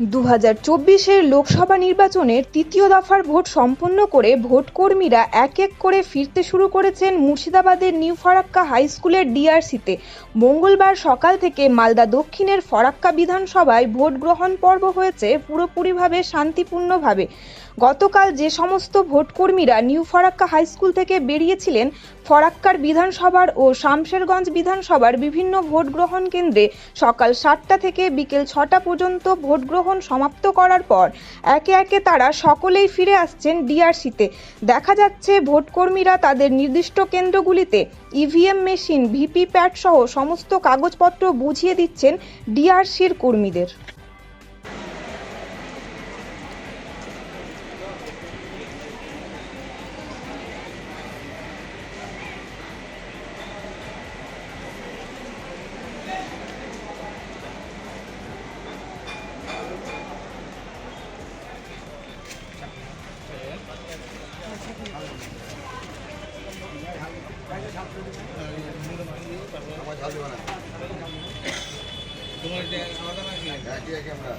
দু হাজার চব্বিশের লোকসভা নির্বাচনের তৃতীয় দফার ভোট সম্পন্ন করে ভোটকর্মীরা এক এক করে ফিরতে শুরু করেছেন মুর্শিদাবাদের নিউ ফরাক্কা হাই স্কুলের ডিআরসিতে। মঙ্গলবার সকাল থেকে মালদা দক্ষিণের ফরাক্কা বিধানসভায় ভোট গ্রহণ পর্ব হয়েছে পুরোপুরিভাবে শান্তিপূর্ণভাবে। গতকাল যে সমস্ত ভোটকর্মীরা নিউ ফরাক্কা হাই স্কুল থেকে বেরিয়েছিলেন, ফরাক্কার বিধানসভার ও শামশেরগঞ্জ বিধানসভার বিভিন্ন ভোট গ্রহণ কেন্দ্রে সকাল সাতটা থেকে বিকেল ছটা পর্যন্ত ভোট গ্রহণ সমাপ্ত করার পর একে একে তারা সকলেই ফিরে আসছেন ডিআরসিতে। দেখা যাচ্ছে ভোটকর্মীরা তাদের নির্দিষ্ট কেন্দ্রগুলিতে ইভিএম মেশিন, ভিপি ভিপিপ্যাট সহ সমস্ত কাগজপত্র বুঝিয়ে দিচ্ছেন ডিআরসির কর্মীদের। তোমার সমাধান আছে একই একই আমরা।